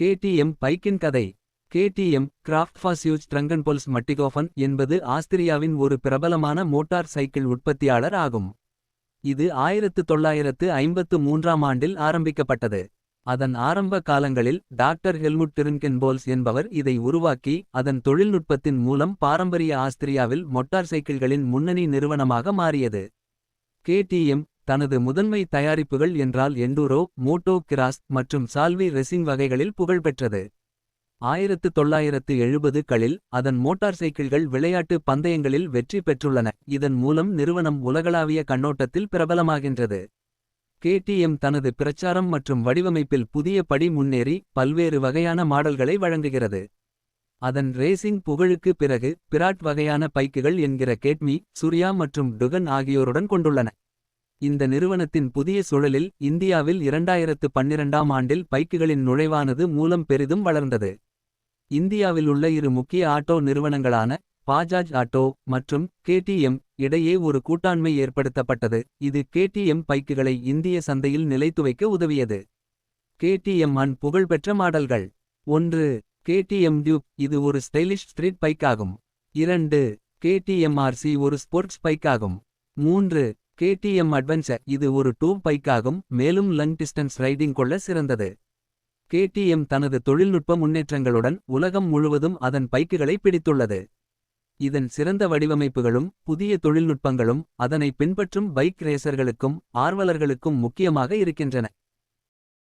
KTM பைக்கின் கதை KTM கிராஃப்ட் ஃபாஸ்யூஜ் ட்ரங்கன்பொல்ஸ் மட்டிகோஃபன் என்பது ஆஸ்திரியாவின் ஒரு பிரபலமான மோட்டார் சைக்கிள் உற்பத்தியாளர் ஆகும். இது ஆயிரத்து தொள்ளாயிரத்து ஐம்பத்து மூன்றாம் ஆண்டில் ஆரம்பிக்கப்பட்டது. அதன் ஆரம்ப காலங்களில் டாக்டர் ஹெல்முட் டிருன்கென்போல்ஸ் என்பவர் இதை உருவாக்கி. அதன் தொழில்நுட்பத்தின் மூலம் பாரம்பரிய ஆஸ்திரியாவில் மோட்டார் சைக்கிள்களின் முன்னணி நிறுவனமாக மாறியது. கேடிஎம் தனது முதன்மை தயாரிப்புகள் என்றால் எண்டூரோ மோட்டோ கிராஸ் மற்றும் சால்வி ரெசிங் வகைகளில் புகழ்பெற்றது. ஆயிரத்து தொள்ளாயிரத்து எழுபது களில் அதன் மோட்டார் சைக்கிள்கள் விளையாட்டு பந்தயங்களில் வெற்றி பெற்றுள்ளன. இதன் மூலம் நிறுவனம் உலகளாவிய கண்ணோட்டத்தில் பிரபலமாகின்றது. கேடிஎம் தனது பிரச்சாரம் மற்றும் வடிவமைப்பில் புதிய படி முன்னேறி. பல்வேறு வகையான மாடல்களை வழங்குகிறது. அதன் ரேசிங் புகழுக்கு பிறகு பிராட் வகையான பைக்குகள் என்கிற கேட்மி. சூர்யா மற்றும் டுகன் ஆகியோருடன் கொண்டுள்ளன. இந்த நிறுவனத்தின் புதிய சூழலில் இந்தியாவில் இரண்டாயிரத்து பன்னிரண்டாம் ஆண்டில் பைக்குகளின் நுழைவானது மூலம் பெரிதும் வளர்ந்தது. இந்தியாவில் உள்ள இரு முக்கிய ஆட்டோ நிறுவனங்களான. பாஜாஜ் ஆட்டோ மற்றும் கேடிஎம் இடையே ஒரு கூட்டாண்மை ஏற்படுத்தப்பட்டது. இது கேடிஎம் பைக்குகளை இந்திய சந்தையில் நிலைத்துவைக்க உதவியது. கேடிஎம் அன் புகழ்பெற்ற மாடல்கள். ஒன்று கேடிஎம் டியூப் இது ஒரு ஸ்டைலிஷ் ஸ்ட்ரீட் பைக் ஆகும். இரண்டு கேடிஎம் ஆர்சி ஒரு ஸ்போர்ட்ஸ் பைக் ஆகும். மூன்று கேடிஎம் அட்வென்ச்சர் இது ஒரு டூப் பைக்காகும் மேலும் லங் டிஸ்டன்ஸ் ரைடிங் கொள்ள சிறந்தது. கேடிஎம் தனது தொழில்நுட்ப முன்னேற்றங்களுடன் உலகம் முழுவதும் அதன் பைக்குகளை பிடித்துள்ளது. இதன் சிறந்த வடிவமைப்புகளும் புதிய தொழில்நுட்பங்களும். அதனை பின்பற்றும் பைக் ரேசர்களுக்கும் ஆர்வலர்களுக்கும் முக்கியமாக இருக்கின்றன.